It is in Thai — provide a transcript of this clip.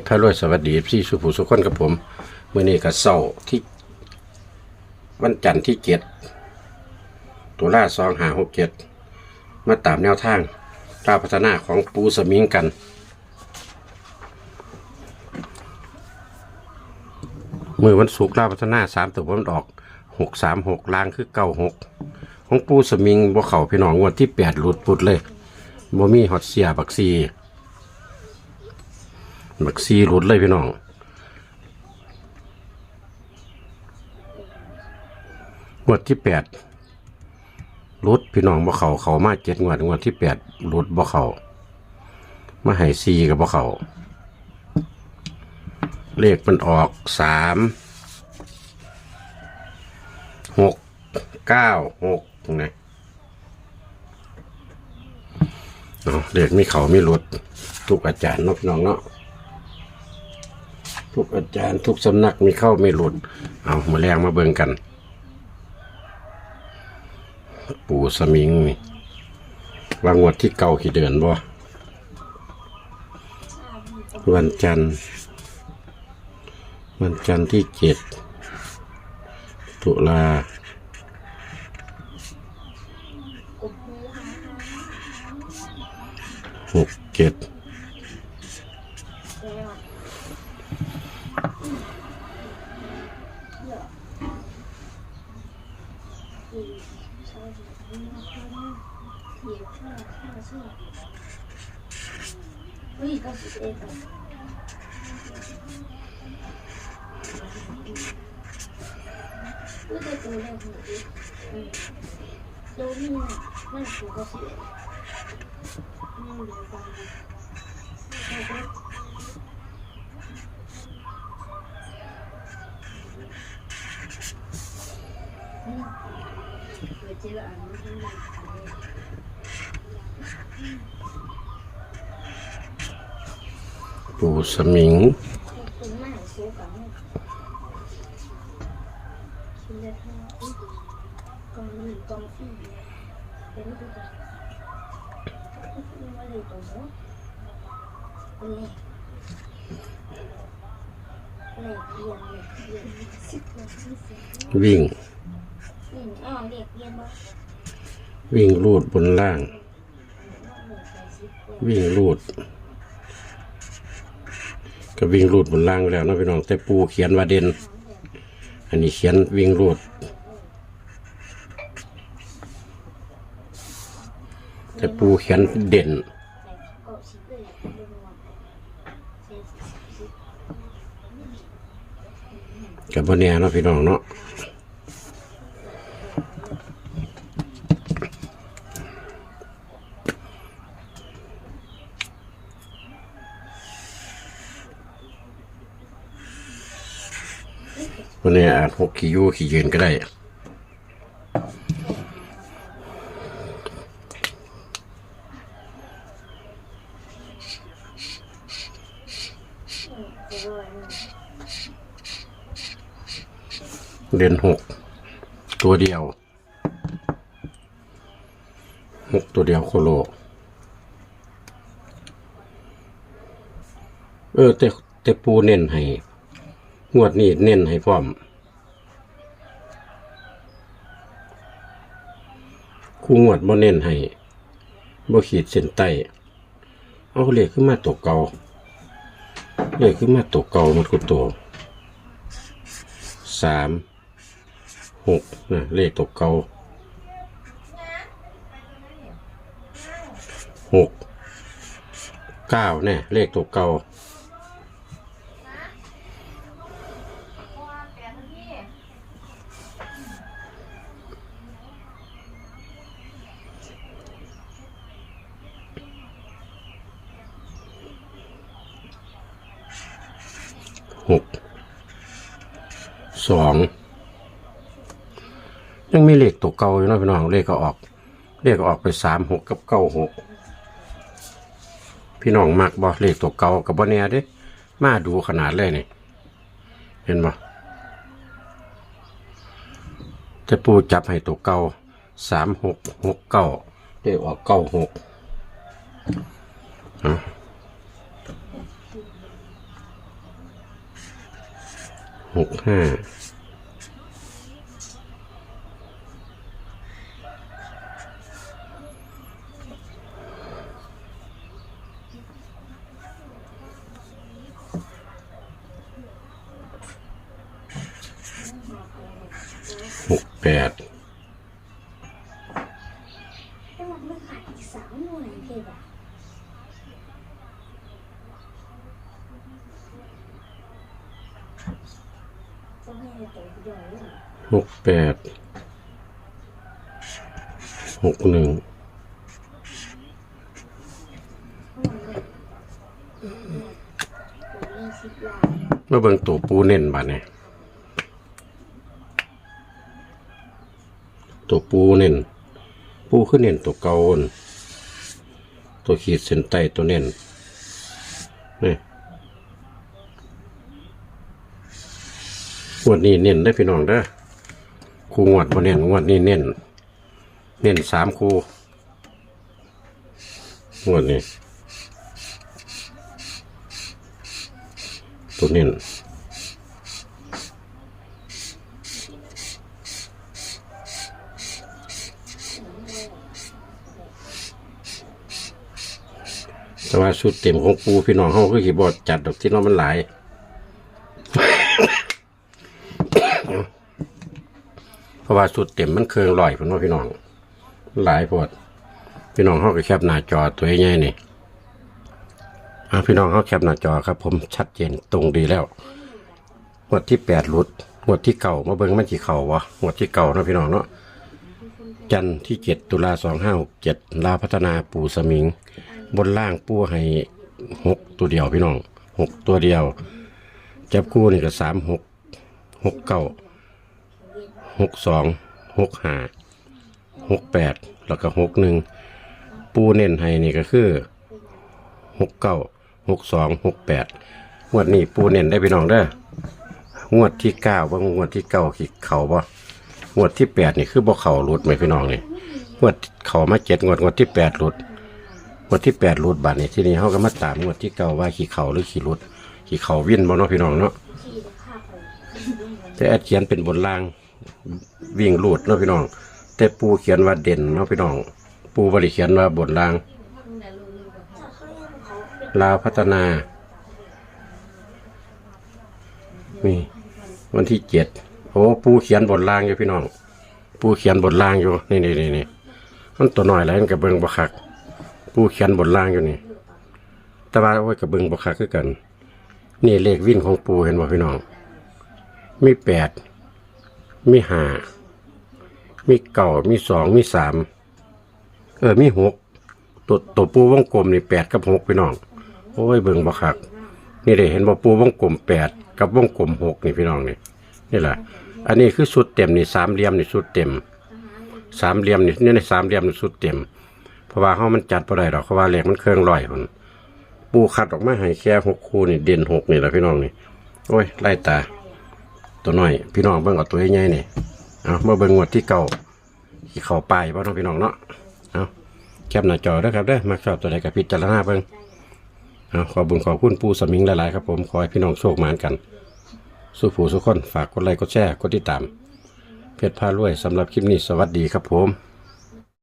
ชรพระรวยสวัสดีพี่สุภูสุขคนกับผมเมื่อนี้ก็เศร้าที่ วันจันทร์ที่เจ็ดตุลาสองหาหกเจ็ดมาตามแนวทางกาพัฒนาของปูสมิงกัน มือวันศุกร์ลาพัฒนาสามตัวมันออกหกสามหกล่างคือเก้าหกของปูสมิงบ่เข่าพี่น้องวันที่แปดหลุดปุดเลยบ่มีฮอตเสียบักซี บักซีหลุดเลยพี่น้องงวดที่แปดหลุดพี่น้องบ่เขาเขามาเจ็ดงวดงวดที่แปดหลุดบ่เขามาให้ซีกับบ่เขาเลขมันออกสามหกเก้าหกนะเนาะเลขมีเขามีหลุดทุกอาจารย์เนาะพี่น้องเนาะ ทุกอาจารย์ทุกสำนักมีเข้ามีหลุด เอามาแรงมาเบิ่งกัน ปู่สมิงนี่วางวดที่เก่าขี่เดือนบ่วันจันทร์ วันจันทร์ที่เจ็ดตุลาหกเจ็ด Ui, tá cheio. Tudo é tudo, né? Eu vi, mas eu gosto dele. Não, não, não. Hãy subscribe cho kênh Ghiền Mì Gõ Để không bỏ lỡ những video hấp dẫn คุณแม่ซื้อกับแม่ชิ้นละเท่าไหร่กองหนึ่งกองสี่เป็นตัวเดียวไม่ได้ตัวเดียวเป็นเล็กเล็กเรียนเล็กเรียนสิบเล็กยี่สิบวิ่งนี่อ๋อเล็กเรียนบ่วิ่งรูดบนล่าง เล็กไปสิบเล็ก วิ่งรูดก็วิ่งรูดบนล่างแล้วนะพี่น้องแต่ปูเขียนว่าเด่นอันนี้เขียนวิ่งรูดแต่ปูเขียนเด่นกบบเลยเรียนว่าเจ็ดสิบกับบนแน่เนาะพี่น้องเนาะ วันนี้อาจหกขี่ยูขี่ยืนก็ได้เจ็ดร้อยหนึ่งเดือนหกตัวเดียวหกตัวเดียวโคโลเออแต่แต่ปูเน้นให้ งวดนี้เน้นให้พร้อม คู่งวดบ่เน้นให้บ่ขีดเส้นใต้เอาเลขขึ้นมาตกเก่าเลขขึ้นมาตกเก่ามันก็ตัวสามหกนะเลขตกเก่าหกเก้าเนี่ยเลขตกเก่า หกสองยังมีเลขตกเก่าอยู่นะพี่น้องเลขก็ออกเลขก็ออกไปสามหกกับเก้าหกพี่น้องมักบ่เลขตกเก่ากับบ่แน่เด้มาดูขนาดเลยนี่ เห็นบ่จะปูจับให้ตกเก่าสามหกหกเก้าเลขออกเก้าหก หกห้าหกแปด แต่ว่ามันขาดอีกสามหน่วยเก็บอะต้องใหกแปดหกหนึ่งมาเบิ่งตัวปูเน้นบาดเนี่ยตัวปูเน้นปูขึ้นเน้นตัวเก่าอั่นตัวขีดเส้นใต้ตัวเน้น งวดนี้เน้นได้พี่น้องเด้อครูงวดบ่เน้นงวดนี้เน้น เน้นสามครูงวดนี้ตัวเน้นแต่ว่าชุดเต็มของปูพี่น้องเขาคือขีบอดจัดดอกที่น้องมันหลาย เพราะว่าชุดเต็มมันเครื่องลอยพี่น้องพี่น้องหลายปวดพี่น้องเขาก็แคบหน้าจอตัวใหญ่ๆนี่พี่น้องเขาแคบหน้าจอครับ ผมชัดเจนตรงดีแล้วงวดที่แปดรุดงวดที่เก่ามาเบิ้งมันกี่เข่าวะงวดที่เก่านะพี่น้องเนาะจันทร์ที่เจ็ดตุลาสองห้าหกเจ็ดลาพัฒนาปู่สมิง บนล่างปู้ให้หกตัวเดียวพี่น้องหกตัวเดียว จับคู่นี่ก็สามหกหกเก้า หกสองหกห้าหกแปดแล้วก็หกหนึ่งปูเน้นให้นี่ก็คือหกเก้าหกสองหกแปดงวดนี้ปูเน้นได้พี่น้องเด้องวดที่เก้าว่างวดที่เก้าขีดเข่าบ่งวดที่แปดนี่คือบ่เข่าหลุดไหมพี่น้องนี่งวดเข่ามาเจ็ดงวดงวดที่แปดหลุดงวดที่แปดรูดบาทนี่ที่นี่เขาก็มาตามงวดที่เก่าว่าขี่เข่าหรือขี่รุดขี่เขาวิ่นบ่เนาะพี่น้องเนาะแต่แอดเขียนเป็นบนล่าง วิ่งรูดเนาะพี่น้อง แต่ปูเขียนว่าเด่นเนาะพี่น้อง ปูบริเขียนว่าบนล่าง ลาวพัฒนา นี่ วันที่เจ็ดโอ้ปูเขียนบนล่างอยู่พี่น้อง ปูเขียนบนล่างอยู่ นี่นี่นี่นี่มันตัวหน่อยแล้วกับเบิงบคัก ปูเขียนบนล่างอยู่นี่แต่ว่าโอ้ยกับเบิงบคักคือกัน นี่เลขวิ่นของปูเห็นบ่พี่น้อง มีแปด มีห้ามีเก่ามีสองมีสามเออมีหกตัวตัวปูวงกลมนี่แปดกับหกพี่น้อง โอ้ยเบิ่งบ่คัก นี่ได้เห็นบ่ปูวงกลมแปดกับวงกลมหกนี่พี่น้องนี่นี่แหละ อันนี้คือสุดเต็มนี่สามเหลี่ยมนี่สุดเต็มสามเหลี่ยมนี่นี่ในสามเหลี่ยมนี่สุดเต็ม เพราะว่าเฮามันจัดบ่ได้ดอกเพราะว่าเหล็กมันเครื่องลอยพุ่นปูคัดออกมาให้แค่หกคู่นี่เด่นหกนี่แหละพี่น้องนี่ โอ้ยไล่ตา ตัวน้อย พี่น้องเบิ่งเอาตัวใหญ่ๆนี่เอาเมาเบิ่งงวดที่เก่าที่เข่าปลายบ่เนาะพี่น้องเนาะเอาแคปหน้าจอเด้อครับเด้อมักชอบตัวใดกับพิจารณาเบิ่งเอาขอบุญขอบคุณปู่สมิงหลายๆครับผมขอให้พี่น้องโชคหมานกัน สู้ผู้สู้คนฝากกดไลค์กดแชร์กดติดตามเพจพารวยสำหรับคลิปนี้สวัสดีครับผม